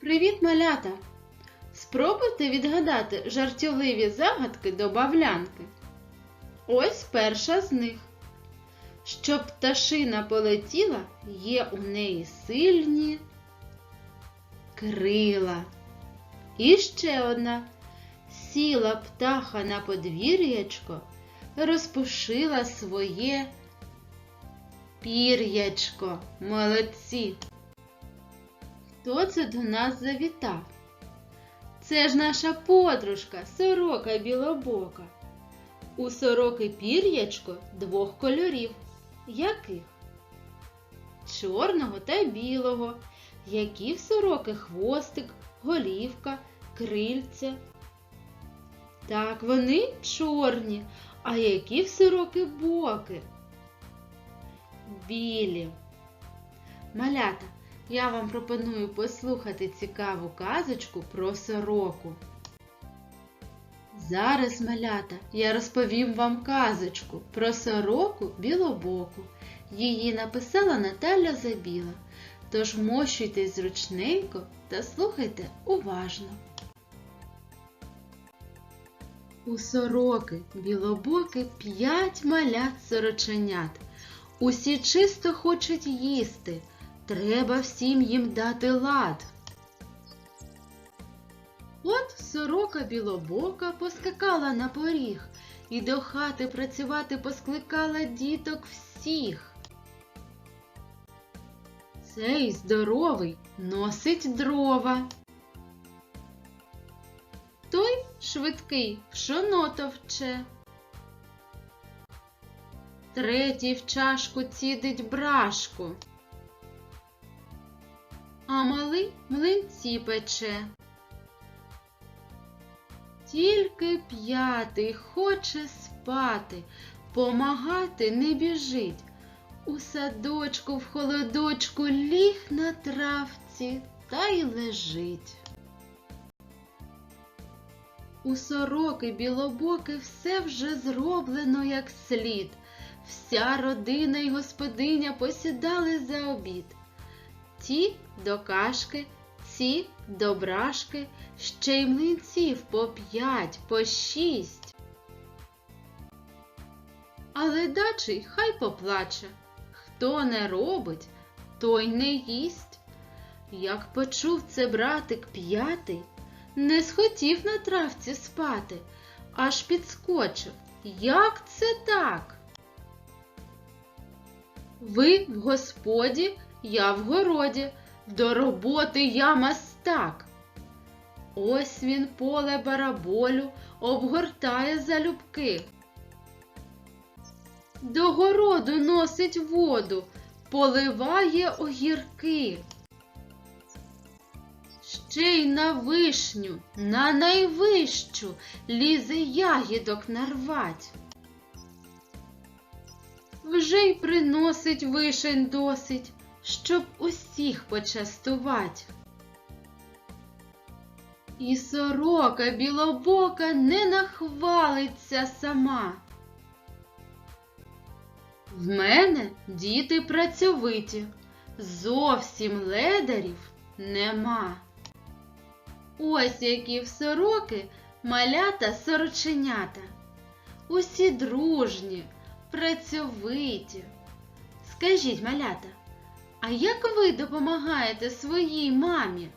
Привіт, малята! Спробуйте відгадати жартівливі загадки до бавлянки. Ось перша з них. Щоб пташина полетіла, є у неї сильні крила. І ще одна. Сіла птаха на подвір'ячко, розпушила своє пір'ячко. Молодці. Хто це до нас завітав? Це ж наша подружка, сорока білобока. У сороки пір'ячко двох кольорів. Яких? Чорного та білого. Які в сороки хвостик, голівка, крильця. Так, вони чорні. А які в сороки боки? Білі. Малята, я вам пропоную послухати цікаву казочку про сороку. Зараз, малята, я розповім вам казочку про сороку білобоку. Її написала Наталя Забіла. Тож мощуйтесь зручненько та слухайте уважно. У сороки білобоки п'ять малят сороченят. Усі чисто хочуть їсти. Треба всім їм дати лад. От сорока білобока поскакала на поріг і до хати працювати поскликала діток всіх. Цей здоровий носить дрова. Той швидкий пшоно товче. Третій в чашку цідить брашку. А малий млинці пече. Тільки п'ятий хоче спати, помагати не біжить. У садочку в холодочку ліг на травці та й лежить. У сороки білобоки все вже зроблено як слід. Вся родина й господиня посідали за обід. Ті до кашки, ці до брашки, ще й млинців по п'ять, по шість. Але дачий хай поплаче. Хто не робить, той не їсть. Як почув це братик п'ятий, не схотів на травці спати, аж підскочив. Як це так? Ви в господі, я в городі, до роботи я мастак. Ось він поле бараболю обгортає залюбки. До городу носить воду, поливає огірки. Ще й на вишню, на найвищу лізе ягідок нарвать. Вже й приносить вишень досить, щоб усіх почастувать. І сорока білобока не нахвалиться сама. В мене діти працьовиті, зовсім ледарів нема. Ось які в сороки малята сороченята. Усі дружні, працьовиті. Скажіть, малята, а як ви допомагаєте своїй мамі?